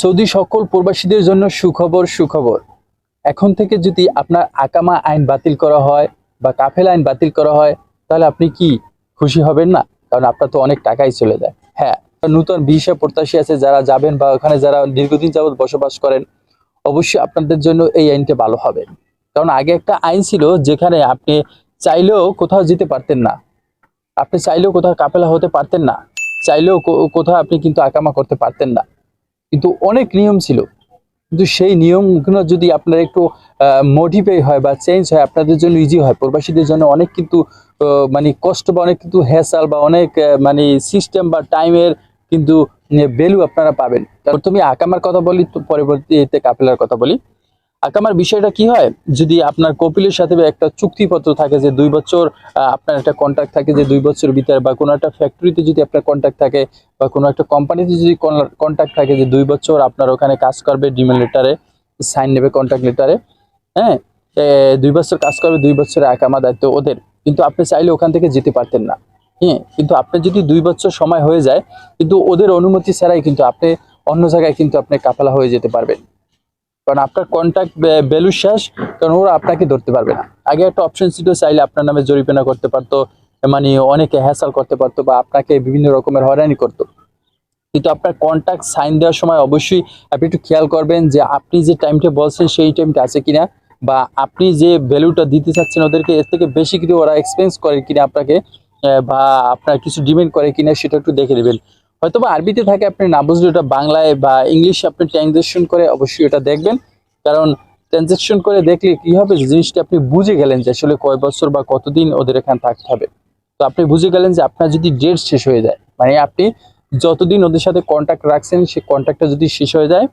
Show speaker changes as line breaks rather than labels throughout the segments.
Saudi সকল প্রবাসীদের জন্য সুখবর সুখবর। এখন থেকে যদি আপনার আকামা আইন বাতিল করা হয় বা কাফেল আইন বাতিল করা হয়, তাহলে আপনি কি খুশি হবেন না? কারণ আপনার তো অনেক টাকাই চলে যায়। হ্যাঁ নতুন ভিসা প্রত্যাশী আছে যারা যাবেন বা ওখানে যারা দীর্ঘদিন যাবত বসবাস করেন, অবশ্যই আপনাদের জন্য এই আইনটা ভালো হবে। কারণ আগে একটা আইন ছিল যেখানে আপনি চাইলেও কোথাও যেতে পারতেন না। আপনি চাইলেও কোথাও কাপেলা হতে পারতেন না। চাইলেও কোথাও আপনি কিন্তু আকামা করতে পারতেন না। কিন্তু অনেক নিয়ম ছিল। কিন্তু সেই নিয়মগুলো যদি আপনার একটু মডিফাই হয় বা চেঞ্জ হয়, আপনাদের জন্য ইজি হয়। প্রবাসীদের জন্য অনেক কিন্তু মানে কষ্ট বা অনেক কিন্তু হ্যাসাল বা অনেক মানে সিস্টেম বা টাইমের কিন্তু ভ্যালু আপনারা পাবেন। প্রথমে আকামার কথা বলি, তো পরবর্তীতে কাপেলার কথা বলি। আকামার বিষয়টা কি হয়? যদি আপনার কপিলের সাথে একটা চুক্তিপত্র থাকে যে দুই বছর আপনার একটা কন্ট্রাক্ট থাকে যে দুই বছর ভিতরে বা কোনো একটা ফ্যাক্টরিতে যদি আপনার কন্ট্রাক্ট থাকে বা কোনো একটা কোম্পানিতে যদি কন্ট্রাক্ট থাকে যে দুই বছর আপনার ওখানে কাজ করবে ডিমেল লেটারে সাইন নেবে কন্ট্রাক্ট লেটারে হ্যাঁ? দুই বছর কাজ করবে, দুই বছরের আকামা দায়িত্ব ওদের। কিন্তু আপনি চাইলে ওখান থেকে যেতে পারতেন না হ্যাঁ? কিন্তু আপনি যদি দুই বছর সময় হয়ে যায়, কিন্তু ওদের অনুমতি ছাড়াই কিন্তু আপনি অন্য জায়গায় কিন্তু আপনি কাফালা হয়ে যেতে পারবেন। কারণ আপনার কন্ট্যাক্ট ভ্যালু শেষ, কারণ ওরা আপনাকে ধরতে পারবে না। আগে একটা অপশন ছিল চাইলে আপনার নামে জরিমানা করতে পারতো মানে অনেকে হ্যাসাল করতে পারতো বা আপনাকে বিভিন্ন রকমের হয়রানি করতো। কিন্তু আপনার কন্ট্যাক্ট সাইন দেওয়ার সময় অবশ্যই আপনি একটু খেয়াল করবেন যে আপনি যে টাইমটা বলছেন সেই টাইমটা আছে কিনা বা আপনি যে ভ্যালুটা দিতে চাচ্ছেন ওদেরকে, এর থেকে বেশি কিছু ওরা এক্সপেন্স করে কিনা আপনাকে বা আপনার কিছু ডিমেন্ড করে কিনা সেটা একটু দেখে নেবেন। হয়তো বা আরবিতে থাকে, আপনি না বুঝলে ওটা বাংলায় বা ইংলিশে আপনি ট্রানজেকশন করে অবশ্যই এটা দেখবেন। কারণ ট্রানজেকশন করে দেখলে কি হবে? জিনিসটা আপনি বুঝে গেলেন যে আসলে কয় বছর বা কতদিন ওদের এখানে থাকতে হবে। তো আপনি বুঝে গেলেন যে আপনার যদি ডেট শেষ হয়ে যায় মানে আপনি যতদিন ওদের সাথে কন্ট্যাক্ট রাখছেন সেই কন্ট্যাক্টটা যদি শেষ হয়ে যায়,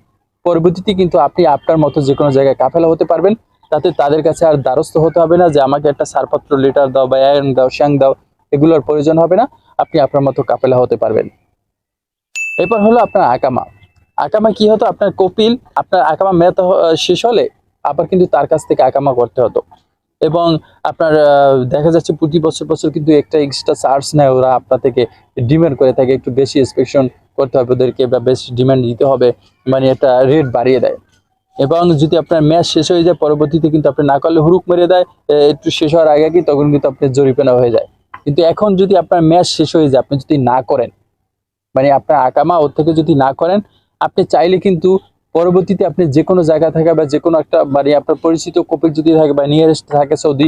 পরবর্তীতে কিন্তু আপনি আপনার মতো যে কোনো জায়গায় কাফেলা হতে পারবেন। তাতে তাদের কাছে আর দ্বারস্থ হতে হবে না যে আমাকে একটা ছাড়পত্র লেটার দাও বা অ্যাং দাও শ্যাং দাও, এগুলোর প্রয়োজন হবে না। আপনি আপনার মতো কাফেলা হতে পারবেন। এরপর হলো আপনার আকামা। আকামা কি হতো? আপনার কপিল, আপনার আকামা মেয়াদ শেষ হলে আবার কিন্তু তার কাছ থেকে আকামা করতে হতো। এবং আপনার দেখা যাচ্ছে প্রতি বছর বছর কিন্তু একটা এক্সট্রা চার্জ নেয় ওরা আপনার থেকে ডিমান্ড করে থাকে, একটু বেশি ইন্সপেকশন করতে হবে ওদেরকে বা বেশি ডিমান্ড দিতে হবে মানে একটা রেট বাড়িয়ে দেয়। এবং যদি আপনার ম্যাচ শেষ হয়ে যায়, পরবর্তীতে কিন্তু আপনি না করলে হুরুক মেরে দেয় একটু শেষ হওয়ার আগে কি, তখন কিন্তু আপনার জরিমানা হয়ে যায়। কিন্তু এখন যদি আপনার ম্যাচ শেষ হয়ে যায়, আপনি যদি না করেন মানে আপনার আকামা ওর থেকে যদি না করেন, আপনি চাইলে কিন্তু পরবর্তীতে আপনি যে কোনো জায়গা থাকে বা যে কোনো একটা মানে আপনার পরিচিত কপিক যদি থাকে বা নিয়ারেস্ট থাকে সৌদি,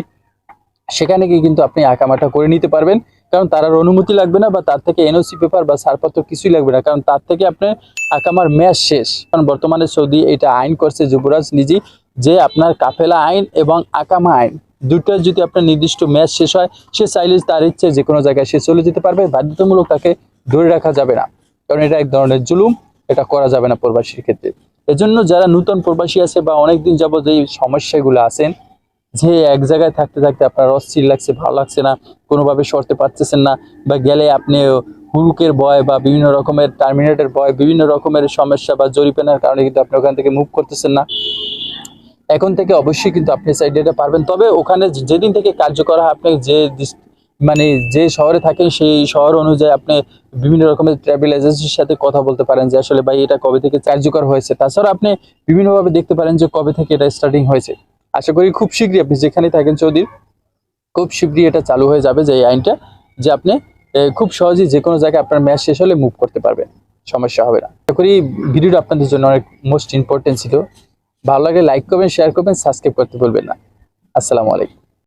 সেখানে গিয়ে কিন্তু আপনি আকামাটা করে নিতে পারবেন। কারণ তার অনুমতি লাগবে না বা তার থেকে এনওসি পেপার বা ছাড়পত্র কিছুই লাগবে না। কারণ তার থেকে আপনার আকামার ম্যাচ শেষ। কারণ বর্তমানে সৌদি এটা আইন করছে, যুবরাজ নিজেই যে আপনার কাফেলা আইন এবং আকামা আইন। দুটো যদি আপনার নির্দিষ্ট ম্যাচ শেষ হয়, সে চাইলে তার ইচ্ছে যে কোনো জায়গায় সে চলে যেতে পারবে। বাধ্যতামূলক তাকে ধরে রাখা যাবে না। কারণ এটা এক ধরনের জুলুম, এটা করা যাবে না প্রবাসীর ক্ষেত্রে। এজন্য যারা নতুন প্রবাসী আছে বা অনেকদিন যাবত এই সমস্যাগুলো আছেন, যে এক জায়গায় থাকতে থাকতে আপনার অস্থির লাগছে, ভালো লাগছে না, কোনোভাবে সরতে পারতেছেন না, বা গেলে আপনি হুরুকের ভয় বা বিভিন্ন রকমের টার্মিনেটের ভয়, বিভিন্ন রকমের সমস্যা বা জরিপানার কারণে কিন্তু আপনি ওখান থেকে মুভ করতেছেন না। এখন থেকে অবশ্যই কিন্তু আপনি সাইড এটা পারবেন। তবে ওখানে যেদিন থেকে কার্যকর হয়, আপনি যে মানে যে শহরে থাকেন, সেই শহর অনুযায়ী আপনি বিভিন্ন রকমের ট্রাভেল এজেন্সির সাথে কথা বলতে পারেন যে, আসলে ভাই, এটা কবে থেকে কার্যকর হয়েছে? তাছাড়া আপনি বিভিন্নভাবে দেখতে পারেন যে, কবে থেকে এটা স্টার্টিং হয়েছে। আশা করি খুব শীঘ্রই আপনি যেখানে থাকেন, চৌধুরী, খুব শীঘ্রই এটা চালু হয়ে যাবে যে, এই আইনটা, যে আপনি খুব সহজেই যে কোনো জায়গায় আপনার ম্যাচ শেষ হলে মুভ করতে পারবেন। সমস্যা হবে না। আশা করি ভিডিওটা আপনাদের জন্য অনেক মোস্ট ইম্পর্টেন্ট ছিল। ভালো লাগে লাইক করবেন শেয়ার করবেন সাবস্ক্রাইব করতে ভুলবেন না। আসসালামু আলাইকুম।